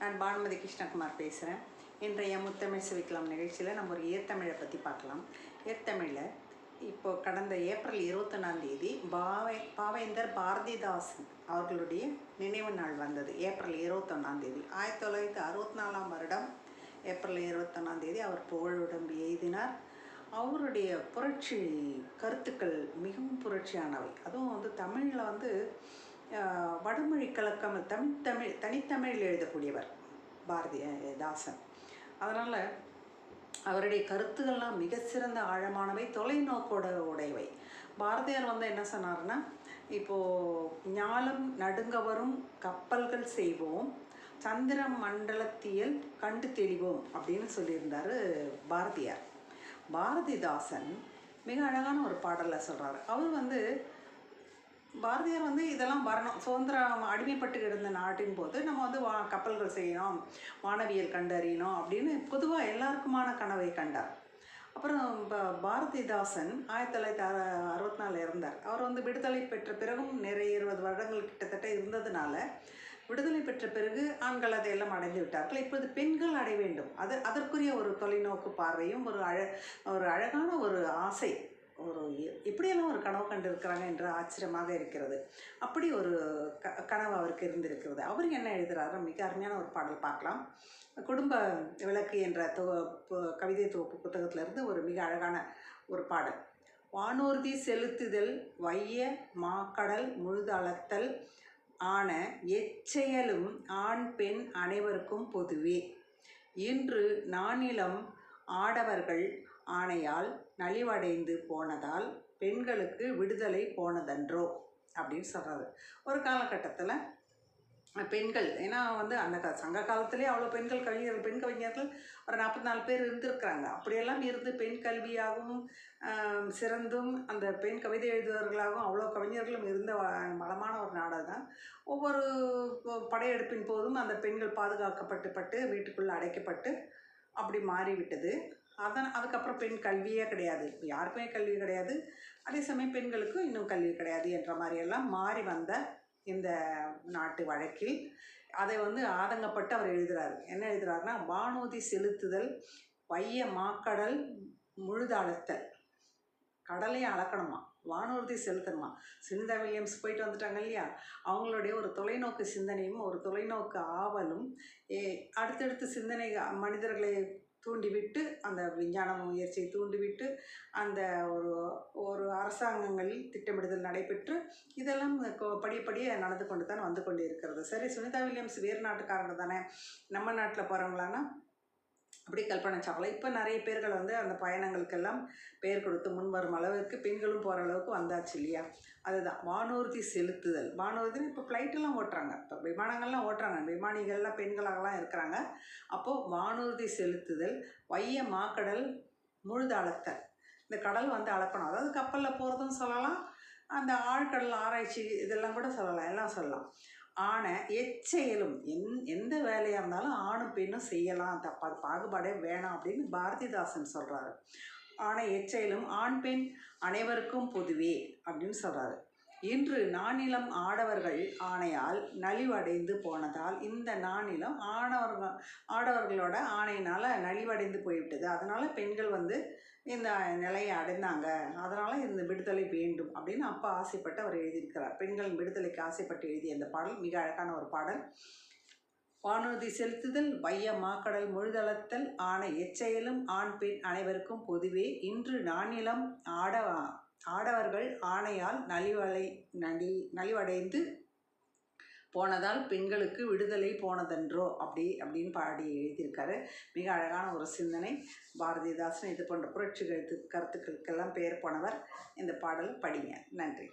நான் பானுமதி கிருஷ்ணகுமார் பேசுகிறேன் இன்றைய முத்தமிழ் சிவிக்கலாம் நிகழ்ச்சியில் நம்ம ஒரு ஏத்தமிழை பற்றி பார்க்கலாம். ஏத்தமிழில் இப்போது கடந்த ஏப்ரல் இருபத்தொன்னாம் தேதி பாவே பாவேந்தர் பாரதிதாசன் அவர்களுடைய நினைவு நாள் வந்தது. ஏப்ரல் இருபத்தொன்னாம் தேதி. ஆயிரத்தி தொள்ளாயிரத்தி அறுபத்தி நாலாம் வருடம் ஏப்ரல் இருபத்தொன்னாம் தேதி அவர் புகழுடம்பு எழுதினார் அவருடைய புரட்சி கருத்துக்கள் மிகவும் புரட்சியானவை. அதுவும் வந்து தமிழில் வந்து வடமொழி கலக்கம் தமிழ் தமிழ் தனித்தமிழில் எழுதக்கூடியவர் பாரதிதாசன் அதனால் அவருடைய கருத்துக்கள்லாம் மிக சிறந்த ஆழமானவை தொலைநோக்கோட உடையவை. பாரதியார் வந்து என்ன சொன்னார்னா இப்போது ஞாலம் நடுங்க வரும் கப்பல்கள் செய்வோம் சந்திர மண்டலத்தியல் கண்டு தெளிவோம் அப்படின்னு சொல்லியிருந்தார் பாரதியார். பாரதிதாசன் மிக அழகான ஒரு பாடலில் சொல்கிறாரு அவர் வந்து பாரதியார் வந்து இதெல்லாம் வரணும். சுதந்திரம் அடிமைப்பட்டு இருந்த நாட்டின் போது நம்ம வந்து வா கப்பல்கள் செய்யணும் வானவியல் கண்டறியணும் அப்படின்னு பொதுவாக எல்லாருக்குமான கனவை கண்டார். அப்புறம் ப- பாரதிதாசன் ஆயிரத்தி தொள்ளாயிரத்தி அறு அறுபத்தி நாலில் இருந்தார் அவர் வந்து விடுதலை பெற்ற பிறகும் நிறைய இருபது வருடங்கள் கிட்டத்தட்ட இருந்ததுனால விடுதலை பெற்ற பிறகு ஆண்கள் அதையெல்லாம் அடைந்து விட்டார்கள். இப்போது பெண்கள் அடைய வேண்டும். அது அதற்குரிய ஒரு தொலைநோக்கு பார்வையும் ஒரு அழ ஒரு அழகான ஒரு ஆசை ஒரு எ- எப்படியெல்லாம் ஒரு கனவு கண்டிருக்கிறாங்க என்று ஆச்சரியமாக இருக்கிறது. அப்படி ஒரு க கனவு அவருக்கு இருந்திருக்கிறது. அவர் என்ன எழுதுகிறாரோ மிக அருமையான ஒரு பாடல் பார்க்கலாம். குடும்ப விளக்கு என்ற தொ கவிதை தொகுப்பு புத்தகத்திலிருந்து ஒரு மிக அழகான ஒரு பாடல். வானூர்தி செலுத்துதல் வைய மாக்கடல் முழுதளத்தல் ஆன எச்செயலும் ஆண் பெண் அனைவருக்கும் பொதுவே. இன்று நானிலம் ஆடவர்கள் ஆணையால் நலிவடைந்து போனதால் பெண்களுக்கு விடுதலை போனதன்றோ அப்படின்னு சொல்கிறாரு ஒரு காலகட்டத்தில் பெண்கள் ஏன்னா வந்து அந்த கா சங்க காலத்திலே அவ்வளோ பெண்கள் கவிஞர்கள் பெண் கவிஞர்கள் ஒரு நாற்பத்தி நாலு பேர் இருந்திருக்கிறாங்க. அப்படியெல்லாம் இருந்து பெண் கல்வியாகவும் சிறந்தும் அந்த பெண் கவிதை எழுதுவர்களாகவும் அவ்வளோ கவிஞர்களும் இருந்த வ- வளமான ஒரு நாடாக தான். ஒவ்வொரு படையெடுப்பின் போதும் அந்த பெண்கள் பாதுகாக்கப்பட்டு பட்டு வீட்டுக்குள்ளே அடைக்கப்பட்டு அப்படி மாறிவிட்டது. அதன் அதுக்கப்புறம் பெண் கல்வியே கிடையாது. யாருக்குமே கல்வி கிடையாது. அதே சமயம் பெண்களுக்கும் இன்னும் கல்வி கிடையாது என்ற மாதிரியெல்லாம் மாறி வந்த இந்த நாட்டு வழக்கில். அதை வந்து ஆதங்கப்பட்டு அவர் எழுதுகிறார் என்ன எழுதுகிறாருன்னா வானூதி செலுத்துதல் வைய மாக்கடல் முழுதளத்தல் கடலையும் அளக்கணுமா? வானூர்தி செலுத்தணுமா? சுனிதா வில்லியம்ஸ் போயிட்டு வந்துட்டாங்க இல்லையா? அவங்களுடைய ஒரு தொலைநோக்கு சிந்தனையும் ஒரு தொலைநோக்கு ஆவலும் ஏ அடுத்தடுத்து சிந்தனை மனிதர்களை தூண்டிவிட்டு அந்த விஞ்ஞான முயற்சியை தூண்டிவிட்டு அந்த ஒரு ஒரு அரசாங்கங்களில் திட்டமிடுதல் நடைபெற்று இதெல்லாம் கொ- படிப்படியே நடந்து கொண்டு தான் வந்து கொண்டு இருக்கிறது சரி சுனிதா வில்லியம்ஸ் வேறு நாட்டுக்காரங்க தானே? நம்ம நாட்டில் போகிறவங்களான்னா அப்படி கல்பனை சாவலா இப்போ நிறைய பேர்கள் வந்து அந்த பயணங்களுக்கெல்லாம் பெயர் கொடுத்து முன் வரும் அளவுக்கு பெண்களும் போகிற அளவுக்கு வந்தாச்சு இல்லையா? அதுதான். வானூர்தி செலுத்துதல். வானூர்தின்னு இப்போ ஃப்ளைட்டெல்லாம் ஓட்டுறாங்க. இப்போ விமானங்கள்லாம் ஓட்டுறாங்க. விமானிகள்லாம் பெண்களாகலாம் இருக்கிறாங்க. அப்போது வானூர்தி செலுத்துதல் வைய மாக்கடல் முழுதளத்தல் இந்த கடல் வந்து அளக்கணும். அதாவது கப்பலில் போகிறதும் சொல்லலாம். அந்த ஆழ்கடல் ஆராய்ச்சி இதெல்லாம் கூட சொல்லலாம். எல்லாம் சொல்லலாம். ஆன எச்செயலும் எந் எந்த வேலையாக இருந்தாலும் ஆணும் பெண்ணும் செய்யலாம். தப்பா பாகுபாடே வேணாம் அப்படின்னு பாரதிதாசன் சொல்கிறாரு ஆன எச்செயலும் ஆண் பெண் அனைவருக்கும் பொதுவே அப்படின்னு சொல்கிறாரு இன்று நானிலம் ஆடவர்கள் ஆணையால் நலிவடைந்து போனதால் இந்த நானிலம் ஆணவர்கள் ஆடவர்களோட ஆணையினால் நலிவடைந்து போய்விட்டது. அதனால் பெண்கள் வந்து இந்த நிலையை அடைந்தாங்க. அதனால் இந்த விடுதலை வேண்டும் அப்படின்னு அப்பா ஆசைப்பட்டு அவர் எழுதியிருக்கிறார். பெண்களின் விடுதலைக்கு ஆசைப்பட்டு எழுதிய அந்த பாடல் மிக அழகான ஒரு பாடல். வானூர்தி செலுத்துதல் வைய மாக்கடல் முழுதளத்தல் ஆன எச்செயலும் ஆண் பெண் அனைவருக்கும் பொதுவே. இன்று நானிலம் ஆட ஆடவர்கள் ஆணையால் நலிவடை நலி நலிவடைந்து போனதால் பெண்களுக்கு விடுதலை போனதன்றோ அப்படி அப்படின்னு பாடி எழுதியிருக்காரு. மிக அழகான ஒரு சிந்தனை. பாரதிதாசன் இது போன்ற புரட்சி கருத்து கருத்துக்களுக்கெல்லாம் பெயர் போனவர் இந்த பாடல் படிங்க நன்றி.